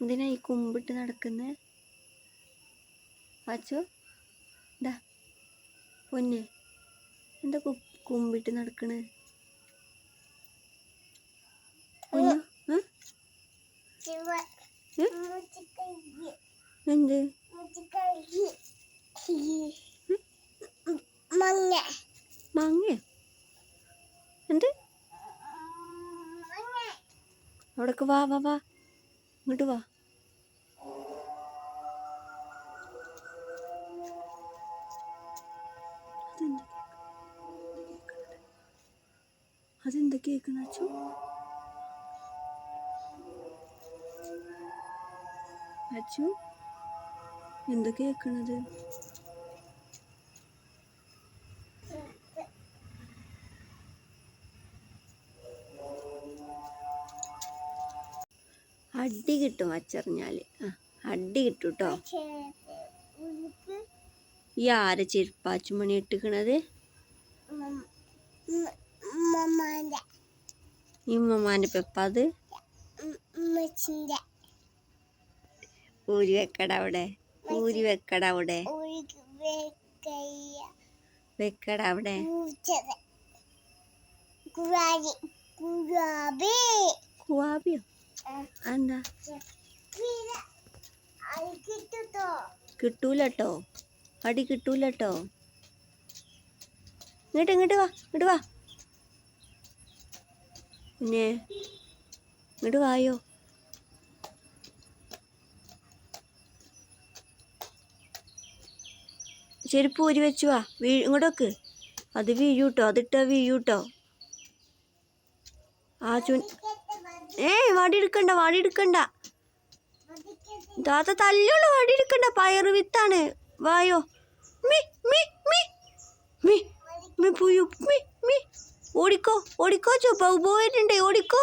എന്തിനാ ഈ കുമ്പിട്ട് നടക്കുന്നത് അച്ചു ഇതാ പൊന്നെ എന്താ കു കുമ്പിട്ട് നടക്കണ്? എന്ത്? മങ്ങ. മാങ്ങ? എന്ത്? അവിടേക്ക് വാ വാ വാ. ഇങ്ങോട്ട് വാ. അതെന്താ അതെന്താ കേക്കണ അച്ചു അച്ചു എന്താ കേക്കണത് അടി കിട്ടും അച്ചറിഞ്ഞാൽ. ആ അടി കിട്ടും കേട്ടോ ഈ ആരെ ചെരുപ്പാച്ചുമണി ഇട്ടിക്കണത്? മമ്മാന്റെ ഈ ഉമ്മമാന്റെ പെപ്പ അത്? ഊരി വെക്കട അവിടെ. ഊരി വെക്കട അവിടെ. വെക്കട അവിടെ. കുവാബിയോ? എന്താ കിട്ടൂലട്ടോ. അടി കിട്ടൂല കേട്ടോ ഇങ്ങോട്ട് ഇങ്ങോട്ട് വാ ഇങ്ങോട്ട് വാ. പിന്നെ ഇങ്ങോട്ട് വായോ. ചെരുപ്പ് ഊരി വെച്ചു വാ വീ ഇങ്ങോട്ട് വെക്ക്. അത് വീഴൂട്ടോ അതിട്ടോ വീഴൂട്ടോ. ആ ചു ഏയ് വാടി എടുക്കണ്ട വാടി എടുക്കണ്ട. താത്ത തല്ലുള്ള വാടി എടുക്കണ്ട. പയറ് വിത്താണ്. വായോ. മി മി മി. മി മി പുയു. മി മി. ഓടിക്കോ ഓടിക്കോ ചോ പോയിട്ടുണ്ട് ഓടിക്കോ.